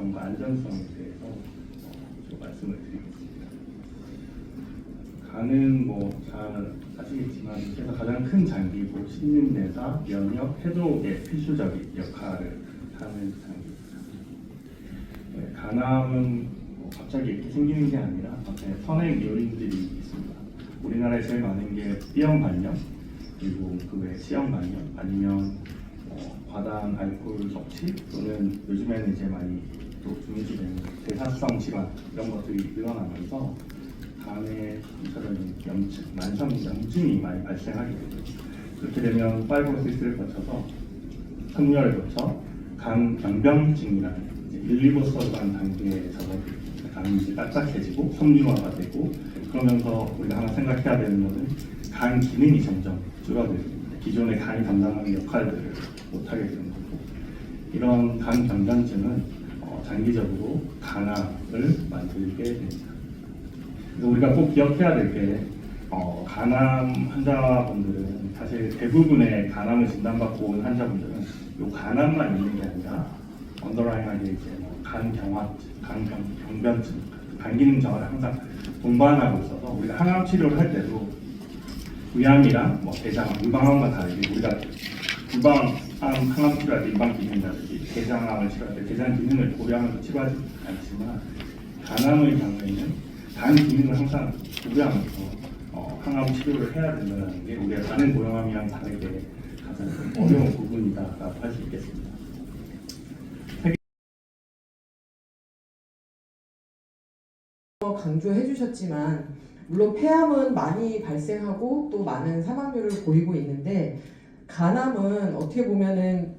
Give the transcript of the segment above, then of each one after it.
안전성에 대해서 어, 좀 말씀을 드리겠습니다. 간은 뭐 잘 아시겠지만 그래서 가장 큰 장기고 신진대사, 면역, 해독에 필수적인 역할을 하는 장기입니다. 네, 간암은 뭐 갑자기 이렇게 생기는 게 아니라 앞에 선행 요인들이 있습니다. 우리나라에 제일 많은 게 B형 간염, 그리고 그 외 C형 간염, 아니면 어, 과다한 알코올 섭취 또는 요즘에는 이제 많이 또 중요시되는 대사성 질환 이런 것들이 늘어나면서 간에 이처럼 염증, 만성 염증이 많이 발생하게 되죠. 그렇게 되면 파이브로시스를 거쳐서 섬유를 거쳐 간 변병증이라는 이제 1, 2보스간 단계에 접어들고 간이 이제 딱딱해지고 섬유화가 되고 그러면서 우리가 하나 생각해야 되는 것은 간 기능이 점점 줄어들고 기존의 간이 담당하는 역할들을 못하게 되는 거고 이런 간 변변증은 어, 장기적으로 간암을 만들게 됩니다. 그래서 우리가 꼭 기억해야 될게 어, 간암 환자분들은 사실 대부분의 간암을 진단받고 온 환자분들은 요 간암만 있는 게 아니라 언더라인하게 이제 뭐간 경화증, 간 병, 병변증, 간 기능 저하를 항상 동반하고 있어서 우리가 항암 치료를 할 때도 위암이랑 뭐 대장, 유방암과 다르게 우리가 유방 암 항암 치료할 때 유방 기능이라든지 대장암을 치료할 때 대장 기능을 고려하면서 치료하지 않지만 간암의 경우에는 간 기능을 항상 고려하면서 어, 항암 치료를 해야 된다는 게 우리가 다른 고형암이랑 다르게 가장 어려운 부분이다라고 할 수 있겠습니다. 강조해 주셨지만 물론 폐암은 많이 발생하고 또 많은 사망률을 보이고 있는데 간암은 어떻게 보면은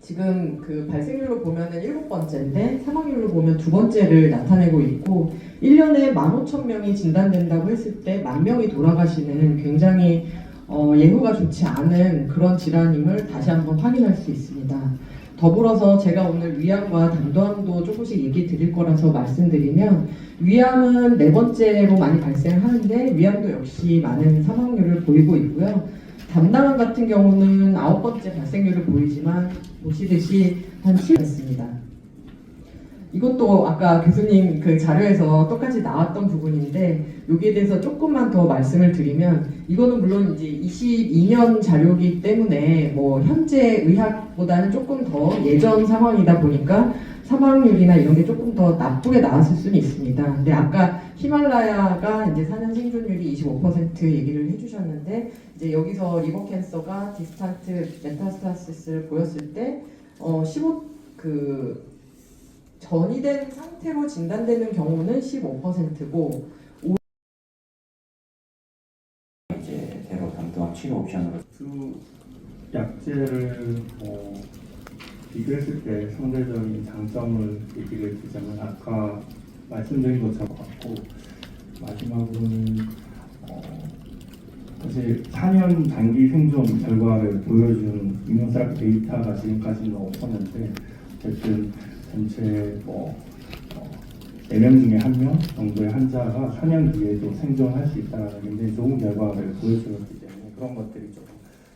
지금 그 발생률로 보면은 일곱 번째인데 사망률로 보면 두 번째를 나타내고 있고 1년에 15,000명이 진단된다고 했을 때 만 명이 돌아가시는 굉장히 어, 예후가 좋지 않은 그런 질환임을 다시 한번 확인할 수 있습니다. 더불어서 제가 오늘 위암과 담도암도 조금씩 얘기 드릴 거라서 말씀드리면 위암은 네 번째로 많이 발생하는데 위암도 역시 많은 사망률을 보이고 있고요. 담당암 같은 경우는 아홉 번째 발생률을 보이지만 보시듯이 한 7%입니다. 이것도 아까 교수님 그 자료에서 똑같이 나왔던 부분인데 여기에 대해서 조금만 더 말씀을 드리면 이거는 물론 이제 22년 자료이기 때문에 뭐 현재 의학보다는 조금 더 예전 상황이다 보니까 사망률이나 이런 게 조금 더 나쁘게 나왔을 수는 있습니다. 근데 아까 히말라야가 이제 사년 생존율이 25% 얘기를 해주셨는데 이제 여기서 리버 캔서가 디스탄트 메타스타시스를 보였을 때 어, 15그 전이 된 상태로 진단되는 경우는 15%고 이제 대로 담도암 치료 옵션으로 두 약제를 뭐 비교했을 때 상대적인 장점을 얘기를 드자면 아까 말씀드린 것처럼 같고 마지막으로는 어, 사실 4년 단기 생존 결과를 보여주는 임용사 데이터가 지금까지는 없었는데 어쨌든 전체 뭐 어, 4명 중에 1명 정도의 환자가 4년 뒤에도 생존할 수 있다는 굉장히 좋은 결과를 보여주었기 때문에 그런 것들이 조금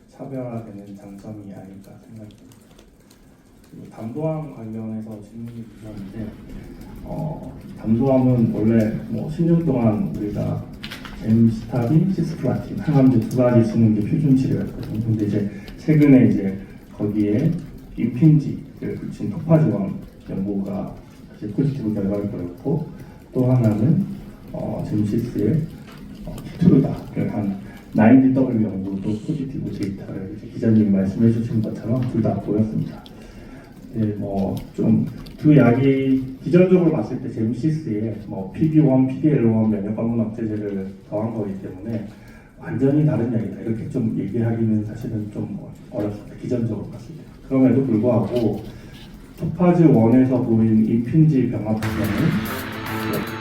차별화되는 장점이 아닐까 생각합니다. 그리고 담도암 관련해서 질문이 주셨는데 어, 담도암은 원래 뭐 10년 동안 우리가 엠스타빈, 시스플라틴, 항암제 두 가지 쓰는 게 표준 치료였거든요. 근데 이제 최근에 이제 거기에 임핀지를 붙인 토파즈원 연구가 사실 포지티브 결과를 보였고 또 하나는 어, 잼시스의 어, 키투르다 한 9DW 연구도 포지티브 데이터를 이제 기자님이 말씀해 주신 것처럼 둘 다 보였습니다. 네, 뭐좀 두 약이 기전적으로 봤을 때 잼시스에 뭐 PD1, PDL1 면역 관문 억제제를 더한 거기 때문에 완전히 다른 약이다 이렇게 좀 얘기하기는 사실은 좀 어렵습니다. 기전적으로 봤을 때. 그럼에도 불구하고 토파즈 1에서 보인 인핀지 병합 부분은